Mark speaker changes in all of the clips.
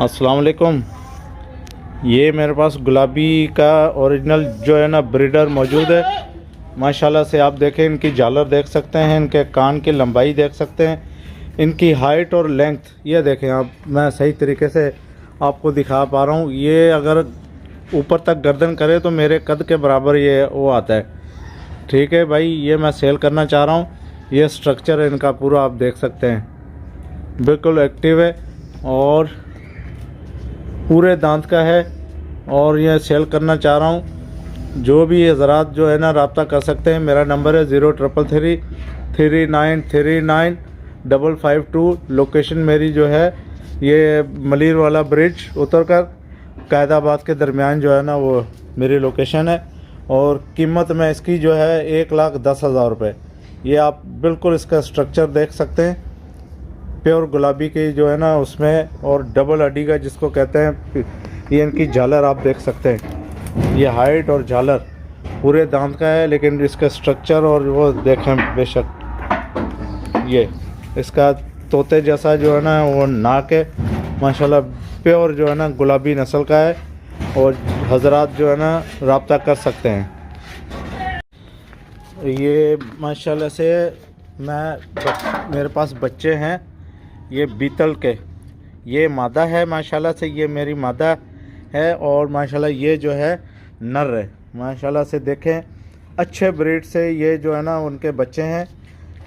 Speaker 1: अस्सलाम वालेकुम ये मेरे पास गुलाबी का ओरिजिनल जो है ना ब्रीडर मौजूद है। माशाल्लाह से आप देखें, इनकी झालर देख सकते हैं, इनके कान की लंबाई देख सकते हैं, इनकी हाइट और लेंथ ये देखें आप, मैं सही तरीके से आपको दिखा पा रहा हूँ। ये अगर ऊपर तक गर्दन करे तो मेरे कद के बराबर ये वो आता है। ठीक है भाई, ये मैं सेल करना चाह रहा हूँ। ये स्ट्रक्चर है इनका, पूरा आप देख सकते हैं। बिल्कुल एक्टिव है और पूरे दांत का है और यह सेल करना चाह रहा हूँ। जो भी हजरात जो है ना, रबता कर सकते हैं। मेरा नंबर है zero triple three three nine three nine, double five two. Location मेरी जो है, ये मलिर वाला ब्रिज उतर कर कायदाबाद के दरमियान जो है ना, वो मेरी लोकेशन है। और कीमत में इसकी जो है, एक लाख दस हज़ार रुपये ये आप बिल्कुल इसका स्ट्रक्चर देख सकते हैं। प्योर गुलाबी की जो है ना, उसमें और डबल अडी का जिसको कहते हैं, ये इनकी झालर आप देख सकते हैं। ये हाइट और झालर पूरे दांत का है, लेकिन इसका स्ट्रक्चर और वो देखें बेशक। ये, इसका तोते जैसा जो है ना, वो नाक है। माशाल्लाह प्योर जो है ना, गुलाबी नस्ल का है और हजरात जो है ना, रबता कर सकते हैं। ये माशाल्लाह से मैं मेरे पास बच्चे हैं। ये बीतल के। ये मादा है, माशाल्लाह से ये मेरी मादा है और माशाल्लाह ये जो है नर है। माशाल्लाह से देखें, अच्छे ब्रीड से ये जो है ना उनके बच्चे हैं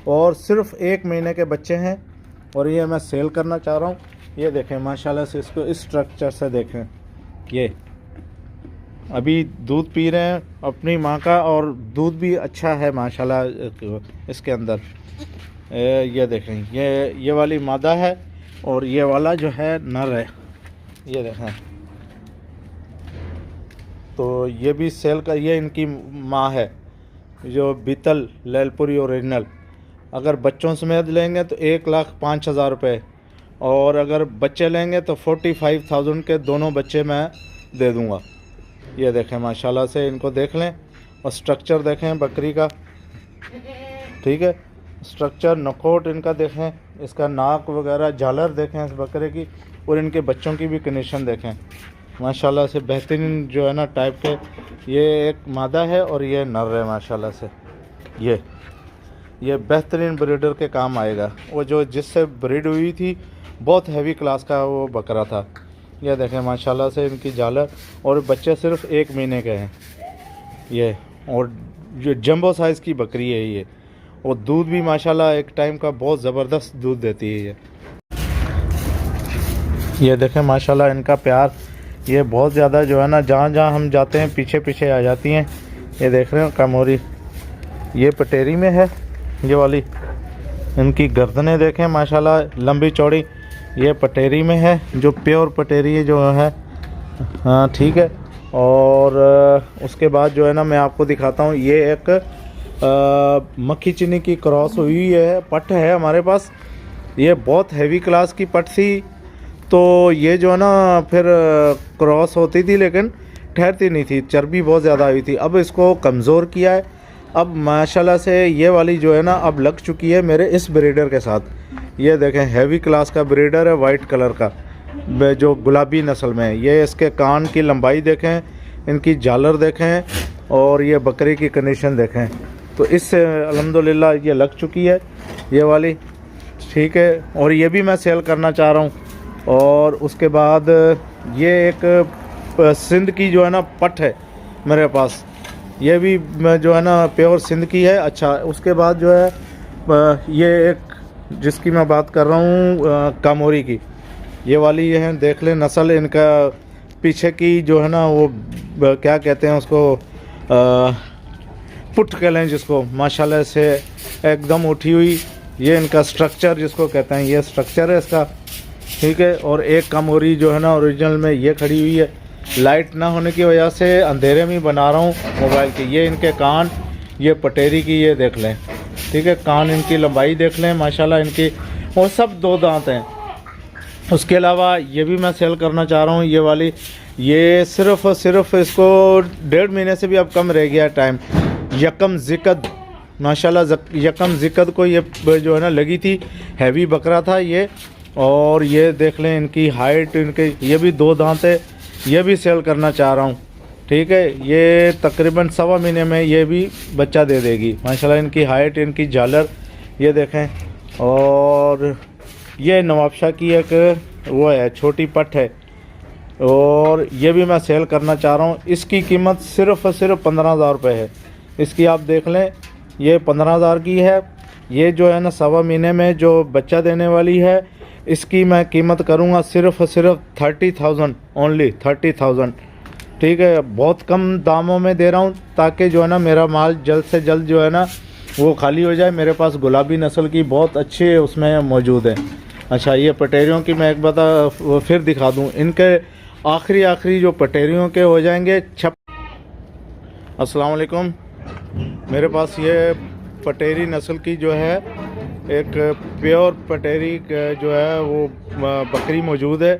Speaker 1: और सिर्फ़ एक महीने के बच्चे हैं और ये मैं सेल करना चाह रहा हूँ। ये देखें, माशाल्लाह से इसको इस स्ट्रक्चर से देखें। ये, अभी दूध पी रहे हैं अपनी माँ का और दूध भी अच्छा है माशाल्लाह इसके अंदर। ये देखें, ये ये वाली मादा है और ये वाला जो है नर है। ये देखें। तो ये भी सेल का, ये इनकी माँ है, जो बीतल, लैलपुरी ओरिजिनल अगर बच्चों समेत लेंगे तो एक लाख पाँच हज़ार रुपये और अगर बच्चे लेंगे तो फोर्टी फाइव थाउज़ेंड के दोनों बच्चे मैं दे दूँगा। ये देखें, माशाल्लाह से इनको देख लें और स्ट्रक्चर देखें बकरी का। ठीक है? स्ट्रक्चर नकोट इनका देखें, इसका नाक वगैरह, झालर देखें इस बकरे की, और इनके बच्चों की भी कंडीशन देखें। माशाल्लाह से बेहतरीन जो है ना टाइप के, ये एक मादा है और ये नर है माशाल्लाह से। ये ये बेहतरीन ब्रीडर के काम आएगा। वो जो जिससे ब्रीड हुई थी, बहुत हैवी क्लास का वो बकरा था। ये देखें माशाल्लाह से इनकी झालर, और बच्चे सिर्फ़ एक महीने के हैं। ये, और जो जम्बो साइज़ की बकरी है ये। और दूध भी, माशाल्लाह, एक टाइम का बहुत ज़बरदस्त दूध देती है ये। ये देखें, माशाल्लाह, इनका प्यार, ये बहुत ज़्यादा जो है ना, जहाँ जहाँ हम जाते हैं, पीछे पीछे आ जाती हैं। ये देख रहे हो, कमोरी, ये पटेरी में है, ये वाली। इनकी गर्दनें देखें, माशाल्लाह, लंबी चौड़ी, ये पटेरी में है, जो प्योर पटेरी है, जो है। हाँ ठीक है। और उसके बाद जो है ना, मैं आपको दिखाता हूँ, ये एक मक्खी चीनी की क्रॉस हुई है, पट है हमारे पास। ये बहुत हैवी क्लास की पट थी। तो ये जो है ना, फिर क्रॉस होती थी लेकिन ठहरती नहीं थी, चर्बी बहुत ज़्यादा हुई थी। अब इसको कमज़ोर किया है। अब माशाल्लाह से ये वाली जो है ना, अब लग चुकी है मेरे इस ब्रीडर के साथ। ये देखें हैवी क्लास का ब्रीडर है वाइट कलर का। जो गुलाबी नस्ल में ये इसके कान की लंबाई देखें, इनकी झालर देखें और ये बकरी की कंडीशन देखें। तो इससे अल्हम्दुलिल्लाह ये लग चुकी है ये वाली। ठीक है और ये भी मैं सेल करना चाह रहा हूँ। और उसके बाद ये एक सिंध की जो है ना पट है मेरे पास। ये भी मैं जो है ना प्योर सिंध की है। अच्छा उसके बाद जो है ये एक जिसकी मैं बात कर रहा हूँ कामोरी की। ये वाली ये है देख लें नस्ल इनका पीछे की जो है ना वो क्या कहते हैं उसको अ, पुट कह लें जिसको, माशाल्लाह से एकदम उठी हुई। ये इनका स्ट्रक्चर जिसको कहते हैं, ये स्ट्रक्चर है इसका। ठीक है, और एक कमोरी जो है ना ओरिजिनल में ये खड़ी हुई है। लाइट ना होने की वजह से अंधेरे में बना रहा हूँ मोबाइल की। ये इनके कान, ये पटेरी की ये देख लें। ठीक है, कान इनकी लंबाई देख लें, माशाल्लाह इनकी। और सब दो दांत हैं। उसके अलावा ये भी मैं सेल करना चाह रहा हूँ, ये वाली। ये सिर्फ़ और सिर्फ़ इसको डेढ़ महीने से भी अब कम रह गया टाइम यकम जिकद, माशाल्लाह यकम जिकद को ये जो है ना, लगी थी, हैवी बकरा था ये, और ये देख लें इनकी हाइट, इनके, ये भी दो दांत है, ये भी सेल करना चाह रहा हूँ, ठीक है, ये तकरीबन सवा महीने में ये भी बच्चा दे देगी, माशाल्लाह इनकी हाइट, इनकी झालर, ये देखें, और ये नवाबशाह की एक, वो है, छोटी पट है, और ये भी मैं सेल करना चाह रहा हूँ, इसकी कीमत सिर्फ़ सिर्फ़ पंद्रह हज़ार रुपये है। इसकी आप देख लें, ये पंद्रह हज़ार की है। ये जो है ना, सवा महीने में जो बच्चा देने वाली है, इसकी मैं कीमत करूँगा सिर्फ़ सिर्फ़ thirty thousand only thirty thousand. ठीक है, बहुत कम दामों में दे रहा हूँ, ताकि जो है ना, मेरा माल जल्द से जल्द जो है ना, वो खाली हो जाए। मेरे पास गुलाबी नस्ल की बहुत अच्छी उसमें मौजूद है। अच्छा ये पटेरियों की मैं एक बता फिर दिखा दूँ। इनके आखिरी आखिरी जो पटेरियों के हो जाएँगे, छप अस्सलाम वालेकुम। मेरे पास ये पटेरी नस्ल की जो है, एक प्योर पटेरी जो है, वो बकरी मौजूद है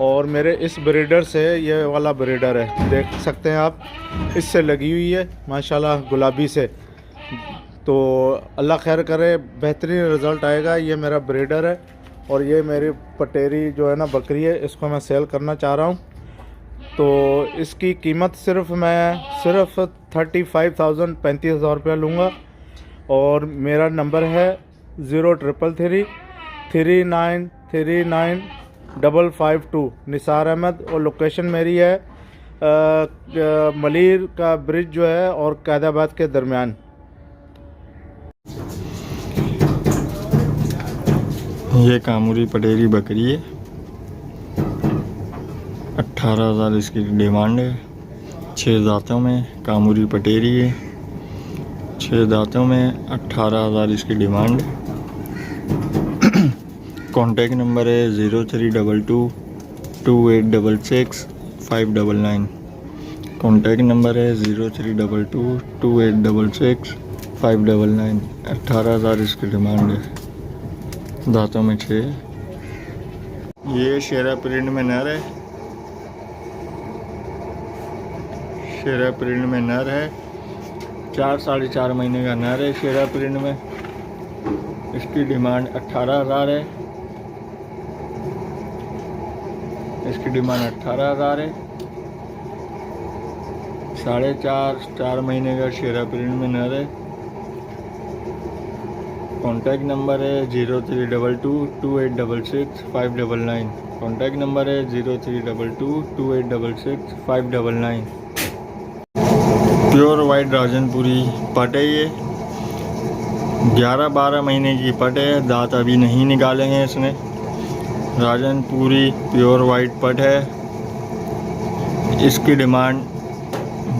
Speaker 1: और मेरे इस ब्रीडर से ये वाला ब्रीडर है। देख सकते हैं आप, इससे लगी हुई है, माशाल्लाह, गुलाबी से। तो अल्लाह खैर करे, बेहतरीन रिज़ल्ट आएगा, ये मेरा ब्रीडर है और ये मेरी पटेरी जो है ना, बकरी है, इसको मैं सेल करना चाह रहा हूँ। तो इसकी कीमत सिर्फ़ मैं, सिर्फ़ थर्टी फाइव थाउज़ेंड पैंतीस हज़ार रुपया लूँगा। और मेरा नंबर है zero triple three three nine three nine, double five two. Nisar Ahmed, और लोकेशन मेरी है मलिर का ब्रिज जो है, और कैदाबाद के दरमियान।
Speaker 2: ये कामूरी पटेरी बकरी है। अट्ठारह हज़ार इसकी डिमांड है। छः दांतों में कामूरी पटेरी है। छः दांतों में अट्ठारह हज़ार इसकी डिमांड है। कॉन्टैक्ट नंबर है zero three double two two eight double six, five double nine. Contact number है zero three double two two eight double six, five double nine. अट्ठारह हज़ार इसकी डिमांड है। दांतों में छः ये शेरा प्रिंट में नर है। शेरा प्रिंट में नर है। चार, साढ़े चार महीने का नर है शेरा प्रिंट में। इसकी डिमांड अट्ठारह हज़ार है। इसकी डिमांड अट्ठारह हज़ार है। साढ़े चार चार महीने का शेरा प्रिंट में नर है। कॉन्टैक्ट नंबर है zero three double two two eight double six, five double nine. Contact number है zero three double two two eight double six, five double nine. Pure white Rajanpuri पट है ये। ग्यारह बारह महीने की पट है, दांत अभी नहीं निकाले हैं इसने। राजनपुरी प्योर वाइट पट है। इसकी डिमांड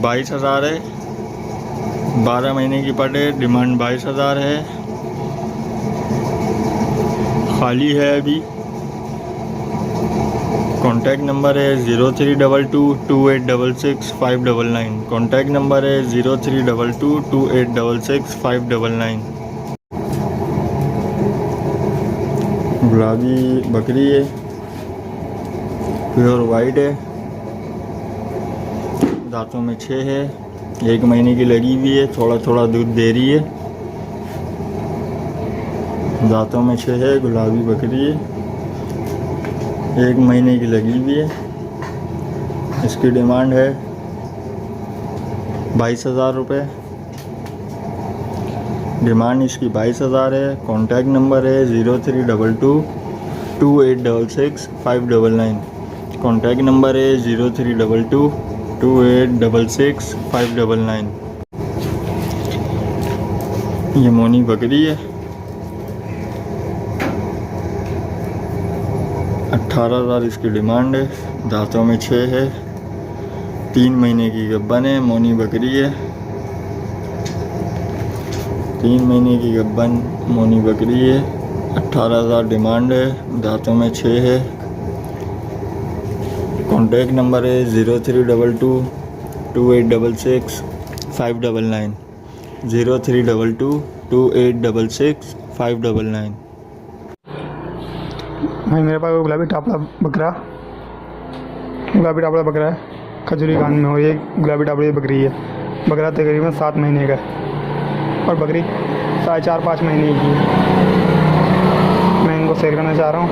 Speaker 2: बाईस हज़ार है। बारह महीने की पट है, डिमांड बाईस हज़ार है। खाली है अभी। कॉन्टैक्ट नंबर है zero three double two two eight double six five double nine contact number है zero three double two two eight double six five double nine गुलाबी बकरी है। प्योर वाइट है। दांतों में छः है। एक महीने की लगी हुई है। थोड़ा थोड़ा दूध दे रही है। दांतों में छः है। गुलाबी बकरी है। एक महीने की लगी हुई है। इसकी डिमांड है बाईस हज़ार रुपये डिमांड इसकी बाईस हज़ार है। कॉन्टैक्ट नंबर है zero three double two two eight double six, five double nine. Contact number है zero three double two two eight double six, five double nine. ये मोनी बकरी है। अट्ठारह हज़ार इसकी डिमांड है, दांतों में छः है। तीन महीने की गब्बन है, मोनी बकरी है। तीन महीने की गब्बन, मोनी बकरी है। अट्ठारह हज़ार डिमांड है, दांतों में छः है। कॉन्टैक्ट नंबर है zero three double two two eight double six, five double nine. Zero three double two two eight double six, five double nine.
Speaker 3: भाई मेरे पास गुलाबी टापला बकरा गुलाबी टापला बकरा है। खजूरी खान में हो, ये गुलाबी टापड़ी बकरी है। बकरा तकरीबन सात महीने का है। और बकरी साढ़े चार, पाँच महीने की है। मैं इनको सेल करना चाह रहा हूँ।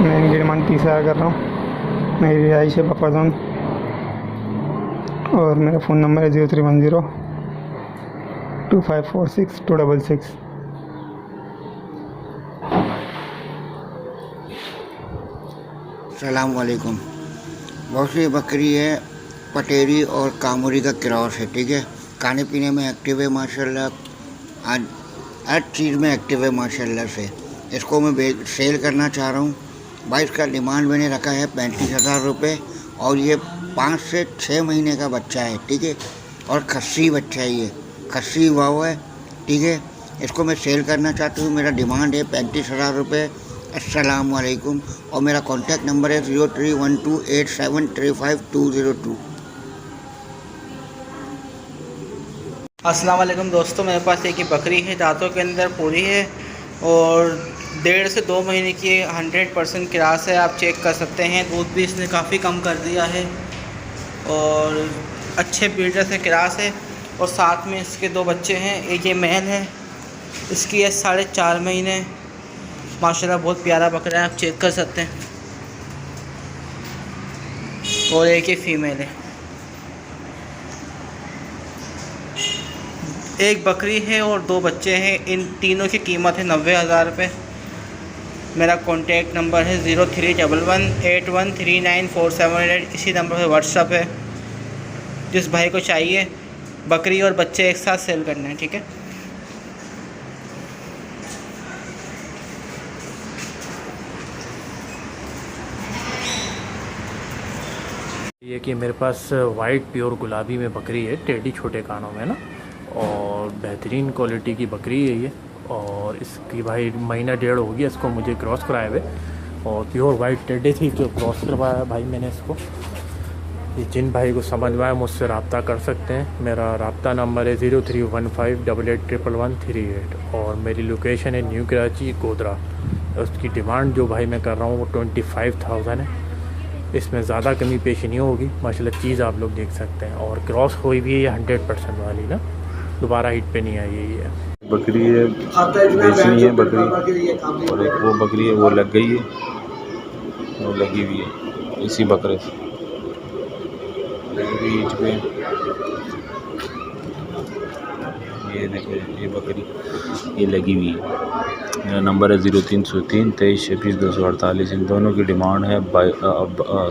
Speaker 3: मैं इनकी डिमांड तीस हज़ार कर रहा हूँ। मेरी रिहाइश है बफर जोन। और मेरा फ़ोन नंबर है zero three one zero two five four six two double six.
Speaker 4: सलामकुम बहुत सी बकरी है, पटेरी और कामुरी का क्रॉस है, ठीक है? खाने पीने में एक्टिव है, माशाल्लाह। आज, हर चीज़ में एक्टिव है, माशाल्लाह से। इसको मैं सेल करना चाह रहा हूँ। भाई, इसका डिमांड मैंने रखा है पैंतीस हज़ार रुपये और ये पाँच से छः महीने का बच्चा है, ठीक है? और खस्सी बच्चा है ये। खस्सी हुआ हुआ है, ठीक है? इसको मैं सेल करना चाहती हूँ। मेरा डिमांड है पैंतीस हज़ार रुपये अस्सलाम वालेकुम और मेरा कॉन्टैक्ट नंबर है zero three one two eight seven three five two zero two
Speaker 5: वालेकुम दोस्तों, मेरे पास एक ही बकरी है, दांतों के अंदर पूरी है और डेढ़ से दो महीने की हंड्रेड परसेंट क्रास है, आप चेक कर सकते हैं। दूध भी इसने काफ़ी कम कर दिया है और अच्छे ब्रीडर से क्रास है और साथ में इसके दो बच्चे हैं, एक ये मेल है, इसकी है साढ़े चार महीने। माशाल्लाह बहुत प्यारा बकरा है, आप चेक कर सकते हैं। और एक ही फीमेल है। एक बकरी है और दो बच्चे हैं, इन तीनों की कीमत है नब्बे हज़ार रुपये मेरा कॉन्टैक्ट नंबर है zero three double one eight one three nine four seven eight. इसी नंबर पर व्हाट्सअप है। जिस भाई को चाहिए, बकरी और बच्चे एक साथ सेल करना है, ठीक है?
Speaker 6: ये कि मेरे पास वाइट प्योर गुलाबी में बकरी है, टेढ़ी छोटे कानों में ना, और बेहतरीन क्वालिटी की बकरी है ये, और इसकी भाई महीना डेढ़ हो गया, इसको मुझे क्रॉस कराए हुए, और प्योर वाइट टेढ़े थी जो क्रॉस करवाया भाई मैंने इसको। ये जिन भाई को समझ में आए मुझसे रबता कर सकते हैं। मेरा रबता नंबर है zero three one five double eight triple one three eight, और मेरी लोकेशन है न्यू कराची गोदरा उसकी डिमांड जो भाई मैं कर रहा हूँ वो ट्वेंटी फाइव थाउज़ेंड है। इसमें ज़्यादा कमी पेश नहीं होगी। माशाल्लाह चीज़ आप लोग देख सकते हैं। और क्रॉस हुई भी है ये हंड्रेड परसेंट वाली ना। दोबारा हीट पे नहीं आई है ये।
Speaker 7: बकरी है बेचनी है बकरी। और एक वो बकरी है वो लग गई है। वो लगी हुई है इसी बकरे से। लगी हुई ईंट पे। ये देखो ये बकरी ये लगी हुई है। मेरा नंबर है ज़ीरो तीन सौ तीन, तेईस, छब्बीस, दो सौ अड़तालीस। इन दोनों की डिमांड है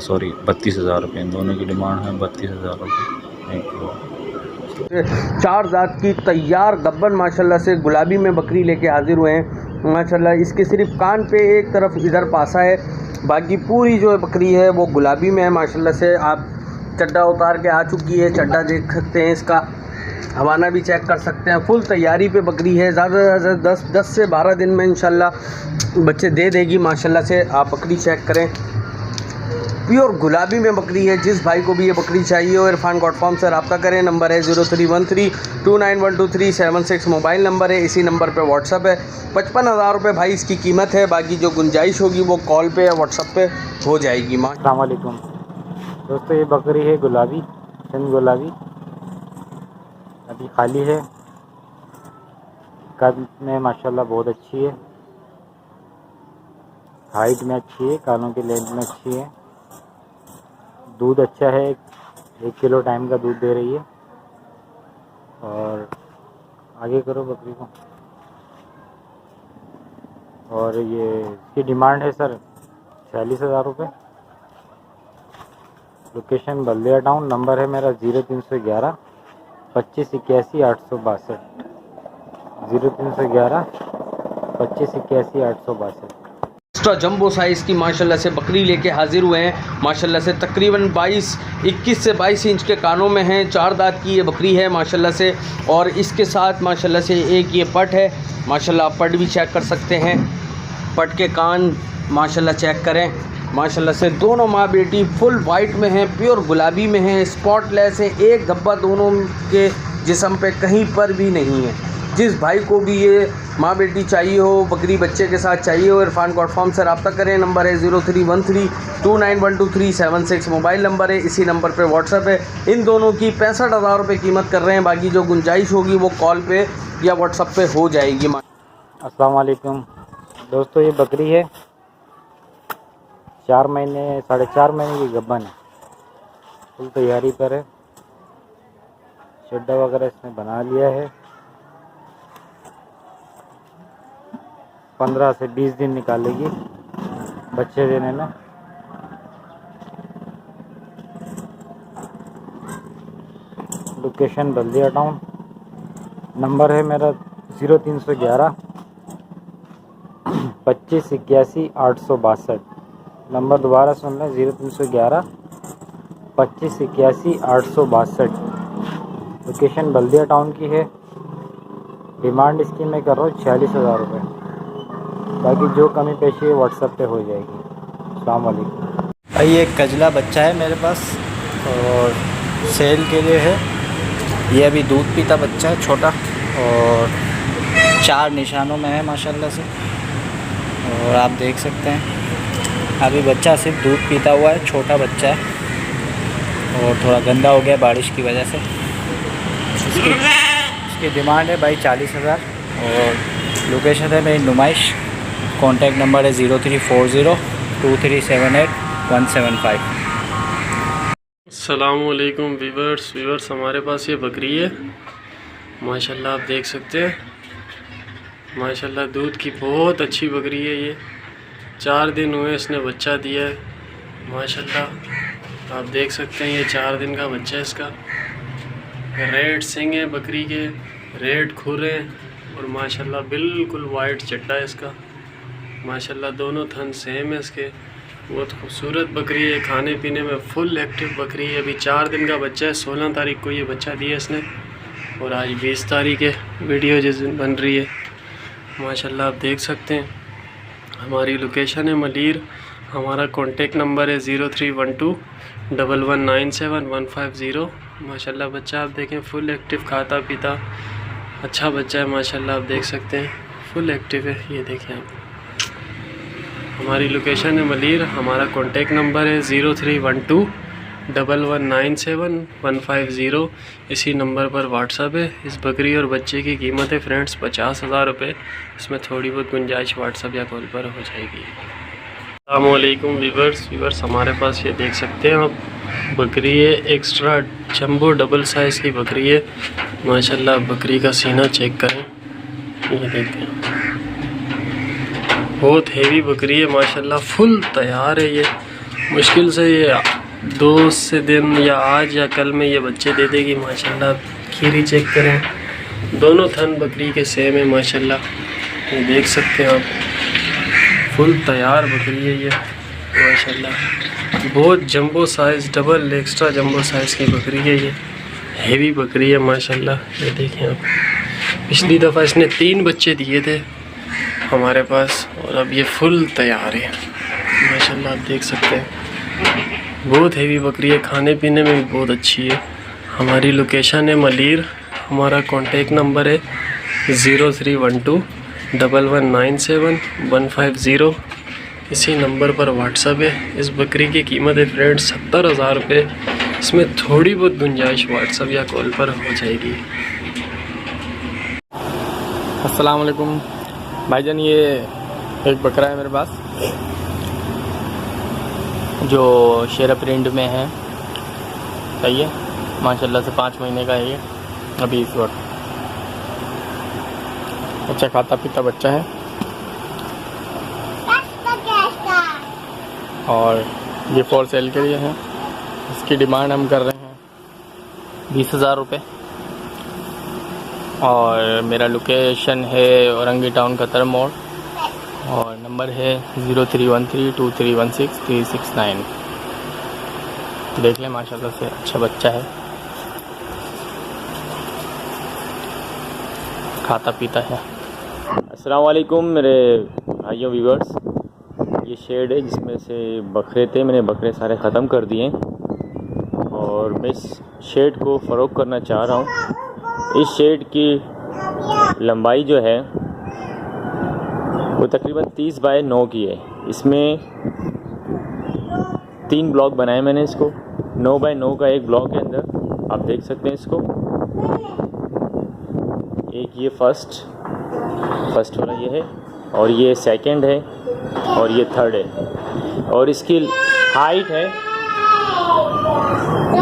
Speaker 7: सॉरी, बत्तीस हज़ार रुपये। इन दोनों की डिमांड है बत्तीस हज़ार रुपये।
Speaker 8: चार जात की तैयार गब्बन, माशाल्लाह से गुलाबी में बकरी लेके हाजिर हुए हैं। माशाल्लाह, इसके सिर्फ़ कान पे एक तरफ़ इधर पासा है। बाकी पूरी जो बकरी है, वो गुलाबी में है, माशाल्लाह से। आप चड्डा उतार के आ चुकी है चड्डा देख सकते हैं इसका। हवाना भी चेक कर सकते हैं। फुल तैयारी पे बकरी है। ज़्यादा से ज़्यादा दस दस से बारह दिन में इंशाल्लाह बच्चे दे देगी। माशाल्लाह से आप बकरी चेक करें। प्योर गुलाबी में बकरी है। जिस भाई को भी ये बकरी चाहिए हो, इरफान डॉट कॉम से रब्ता करें। नंबर है zero three one three two nine one two three seven six. Mobile number है। इसी नंबर पे व्हाट्सअप है। पचपन हज़ार रुपये भाई इसकी कीमत है। बाकी जो गुंजाइश होगी वो कॉल पे या व्हाट्सअप पे हो जाएगी। माँ
Speaker 6: अलैक्म दोस्तों, ये बकरी है गुलाबी गुलाबी। अभी खाली है। कद में माशाल्लाह बहुत अच्छी है। हाइट में अच्छी है, कानों की लेंथ में अच्छी है। दूध अच्छा है, एक किलो टाइम का दूध दे रही है। और आगे करो बकरी को। और ये इसकी डिमांड है सर, छियालीस हज़ार रुपये लोकेशन बल्दिया टाउन, नंबर है मेरा ज़ीरो तीन सौ ग्यारह। पच्चीस इक्यासी आठ सौ बासठ। ज़ीरो तीन सौ ग्यारह पच्चीस इक्यासी आठ सौ बासठ
Speaker 8: एक्स्ट्रा जंबो साइज़ की माशाल्लाह से बकरी लेके हाजिर हुए हैं। माशाल्लाह से तकरीबन 22 21 से 22 इंच के कानों में हैं। चार दांत की ये बकरी है माशाल्लाह से। और इसके साथ माशाल्लाह से एक ये पट है। माशाल्लाह आप पट भी चेक कर सकते हैं। पट के कान माशाल्लाह चेक करें। माशाल्लाह से दोनों माँ बेटी फुल वाइट में हैं प्योर गुलाबी में हैं स्पॉटलेस है, एक धब्बा दोनों के जिसम पे कहीं पर भी नहीं है। जिस भाई को भी ये माँ बेटी चाहिए हो, बकरी बच्चे के साथ चाहिए हो, इरफान कॉम से रब्ता करें, नंबर है zero three one three two nine one two three seven six, mobile number है, इसी नंबर पे व्हाट्सअप है। इन दोनों की पैंसठ हज़ार रुपये कीमत कर रहे हैं, बाकी जो गुंजाइश होगी वो कॉल पे या व्हाट्सअप पे हो जाएगी।
Speaker 6: अस्सलाम वालेकुम।
Speaker 9: दोस्तों, ये बकरी है चार महीने, साढ़े चार महीने की गब्बन है फुल तैयारी पर है। चड्डा वगैरह इसने बना लिया है। पंद्रह से बीस दिन निकालेगी बच्चे देने में। लोकेशन बल्दिया टाउन नंबर है मेरा ज़ीरो तीन सौ ग्यारह। पच्चीस इक्यासी आठ सौ बासठ। नंबर दोबारा सुन लें, ज़ीरो तीन सौ ग्यारह, पच्चीस, इक्यासी, आठ सौ बासठ। लोकेशन बल्दिया टाउन की है। डिमांड इसकी मैं कर रहा हूँ, छियालीस हज़ार रुपये बाकी जो कमी पेशी है व्हाट्सएप पे हो जाएगी। वालेकुम
Speaker 10: भाई एक कजला बच्चा है मेरे पास, और सेल के लिए है। ये अभी दूध पीता बच्चा है, छोटा, और चार निशानों में है, माशाल्लाह से। और आप देख सकते हैं। अभी बच्चा सिर्फ़ दूध पीता हुआ है, छोटा बच्चा है। और थोड़ा गंदा हो गया बारिश की वजह से। इसकी इसकी डिमांड है भाई चालीस हज़ार। और लोकेशन है मेरी नुमाइश। कॉन्टैक्ट नंबर है zero three four zero two three seven eight one seven five.
Speaker 11: असलकुम वीवर्स वीवर्स हमारे पास ये बकरी है। माशाल्लाह आप देख सकते हैं। माशाल्लाह दूध की बहुत अच्छी बकरी है ये। चार दिन हुए इसने बच्चा दिया है। माशाल्लाह, आप देख सकते हैं ये चार दिन का बच्चा है इसका। रेड सिंग है, बकरी के, रेड खुर हैं और माशाल्लाह बिल्कुल वाइट चट्टा है इसका। माशाल्लाह दोनों थन सेम है इसके। बहुत खूबसूरत बकरी है खाने पीने में फुल एक्टिव बकरी है। अभी चार दिन का बच्चा है, सोलह तारीख को ये बच्चा दिया इसने। और आज बीस तारीख है, वीडियो जिस दिन बन रही है। माशाल्लाह, आप देख सकते हैं। हमारी लोकेशन है मलिर। हमारा कॉन्टेक्ट नंबर है zero three one two double one nine seven one five zero माशाल्लाह बच्चा, आप देखें फुल एक्टिव खाता पीता। अच्छा बच्चा है, माशाल्लाह आप देख सकते हैं। फुल एक्टिव है, ये देखें आप। हमारी लोकेशन है मलिर। हमारा कॉन्टेक्ट नंबर है zero three one two double one nine seven one five zero इसी नंबर पर व्हाट्सअप है। इस बकरी और बच्चे की कीमत है फ्रेंड्स पचास हज़ार रुपये इसमें थोड़ी बहुत गुंजाइश व्हाट्सअप या कॉल पर हो जाएगी। अल्लाम वीवर्स वीवर्स हमारे पास ये देख सकते हैं आप। बकरी है एक्स्ट्रा जम्बो डबल साइज़ की बकरी है। माशाल्लाह, बकरी का सीना चेक करें। ये देखें बहुत हेवी बकरी है, माशाल्लाह फुल तैयार है ये। मुश्किल से ये दो से दिन या आज या कल में ये बच्चे दे देगी, माशाल्लाह। खीरी चेक करें। दोनों थन बकरी के सेम है, माशाल्लाह। ये देख सकते हैं आप। फुल तैयार बकरी है ये, माशाल्लाह। बहुत jumbo size double extra jumbo size की बकरी है ये। हेवी बकरी है, माशाल्लाह। ये देखें आप। पिछली दफ़ा इसने तीन बच्चे दिए थे हमारे पास, और अब ये फुल तैयार है। माशाल्लाह, आप देख सकते हैं। बहुत हेवी बकरी है, खाने पीने में भी बहुत अच्छी है। हमारी लोकेशन है मलीर, हमारा कॉन्टेक्ट नंबर है zero three one two double one nine seven one five zero इसी नंबर पर व्हाट्सअप है। इस बकरी की कीमत है फ्रेंड सत्तर हज़ार रुपये इसमें थोड़ी बहुत गुंजाइश व्हाट्सअप या कॉल पर हो जाएगी।
Speaker 5: अस्सलाम वालेकुम भाईजान, ये एक बकरा है मेरे पास। जो शेरा प्रिंट में है सही है माशाल्लाह से पाँच महीने का है ये, अभी इस वक्त। अच्छा खाता पीता बच्चा है। और ये फॉर सेल के लिए है। इसकी डिमांड हम कर रहे हैं बीस हज़ार रुपये और मेरा लोकेशन है औरंगी टाउन कतर मोड़ और नंबर है zero three one three two three one six three six nine. देख लें, माशाल्लाह से अच्छा बच्चा है। खाता पीता है।
Speaker 12: अस्सलाम वालेकुम, मेरे भाइयों व्यूवर्स ये शेड है जिसमें से बकरे थे, मैंने बकरे सारे ख़त्म कर दिए। और मैं इस शेड को फ़रोग करना चाह रहा हूँ। इस शेड की लंबाई जो है वो तकरीबन तीस बाय नौ की है। इसमें तीन ब्लॉक बनाए मैंने इसको। नौ बाय नौ का एक ब्लॉक है अंदर आप देख सकते हैं इसको। एक ये फ़र्स्ट फ़र्स्ट वाला ये है, और ये सेकंड है, और ये थर्ड है। और इसकी हाइट है,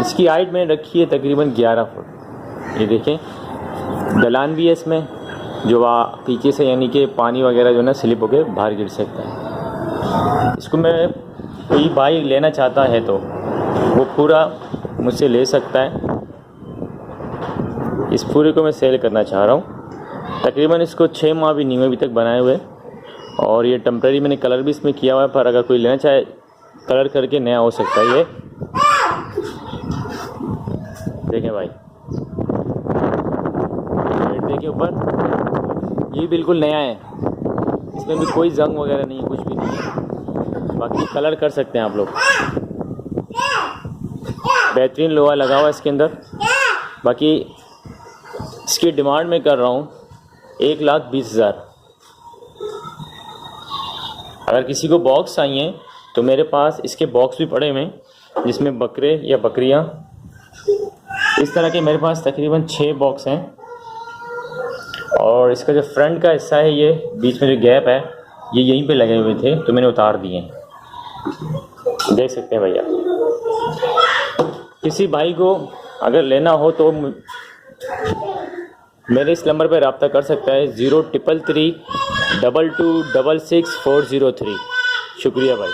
Speaker 12: इसकी हाइट मैंने रखी है तकरीबन 11 फुट। ये देखें दलान भी है इसमें। जो पीछे से यानी कि पानी वगैरह जो है ना स्लिप होकर बाहर गिर सकता है। इसको मैं कोई भाई लेना चाहता है तो वो पूरा मुझसे ले सकता है। इस पूरे को मैं सेल करना चाह रहा हूँ। तकरीबन इसको छः माह भी हुए, अभी तक बनाए हुए। और ये टम्प्रेरी मैंने कलर भी इसमें किया हुआ है, पर अगर कोई लेना चाहे कलर करके नया हो सकता है ये। देखें भाई। ये बिल्कुल नया है। इसमें भी कोई जंग वगैरह नहीं है, कुछ भी नहीं है। बाकी कलर कर सकते हैं आप लोग। बेहतरीन लोहा लगा हुआ है इसके अंदर। बाकी इसकी डिमांड में कर रहा हूँ, एक लाख बीस हज़ार। अगर किसी को बॉक्स चाहिए तो मेरे पास इसके बॉक्स भी पड़े हुए जिसमें बकरे या बकरियाँ। इस तरह के मेरे पास तकरीबन छः बॉक्स हैं। और इसका जो फ्रंट का हिस्सा है ये, बीच में जो गैप है, ये यहीं पे लगे हुए थे तो मैंने उतार दिए हैं। देख सकते हैं भैया। किसी भाई को अगर लेना हो तो मेरे इस नंबर पर रबता कर सकता है zero triple three double two double six four zero three शुक्रिया भाई।